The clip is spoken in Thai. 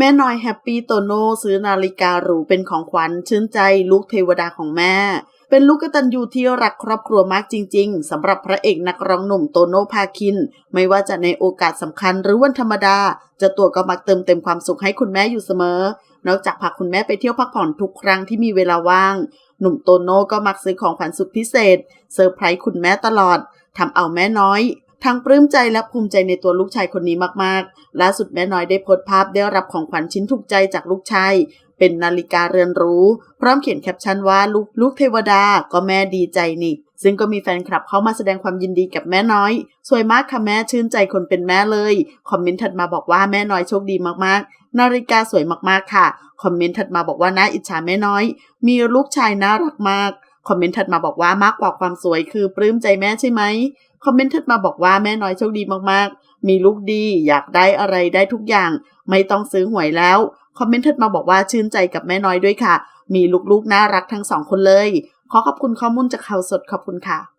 แม่น้อยแฮปปี้โตโน่ซื้อนาฬิกาหรูเป็นของขวัญชื่นใจลูกเทวดาของแม่ เป็นลูกกตัญญูที่รักครอบครัวมากจริง ๆสำหรับพระเอกนักร้องหนุ่มโตโน่พาคิน ไม่ว่าจะในโอกาสสำคัญหรือวันธรรมดาจะตัวก็มักเติมเต็มความสุขให้คุณแม่อยู่เสมอ นอกจากพาคุณแม่ไปเที่ยวพักผ่อนทุกครั้งที่มีเวลาว่าง หนุ่มโตโน่ก็มักซื้อของขวัญสุดพิเศษเซอร์ไพรส์คุณแม่ตลอดทำเอาแม่น้อย ทั้งปลื้มใจและภูมิใจในตัวลูกชายคนนี้มากๆ ล่าสุดแม่น้อยได้โพสต์ภาพได้รับของขวัญชิ้นถูกใจจากลูกชาย เป็นนาฬิกาเรือนรู้ พร้อมเขียนแคปชั่นว่าลูกลูกเทวดาก็แม่ดีใจนี่ ซึ่งก็มีแฟนคลับเข้ามาแสดงความยินดีกับแม่น้อย สวยมากค่ะแม่ชื่นใจคนเป็นแม่เลย คอมเมนต์ถัดมาบอกว่าแม่น้อยโชคดีมากๆ นาฬิกาสวยมากๆค่ะ คอมเมนต์ถัดมาบอกว่าน่าอิจฉาแม่น้อย มีลูกชายน่ารักมาก คอมเมนต์ถัดมาบอกว่ามากกว่าความสวยคือปลื้มใจแม่ใช่ไหมคอมเมนต์ถัดมาบอกว่าแม่น้อยโชคดีมากๆ มีลูกดีอยากได้อะไรได้ทุกอย่าง ไม่ต้องซื้อหวยแล้ว คอมเมนต์ถัดมาบอกว่าชื่นใจกับแม่น้อยด้วยค่ะ มีลูกๆน่ารักทั้งสองคนเลย ขอขอบคุณข้อมูลจากข่าวสดขอบคุณค่ะ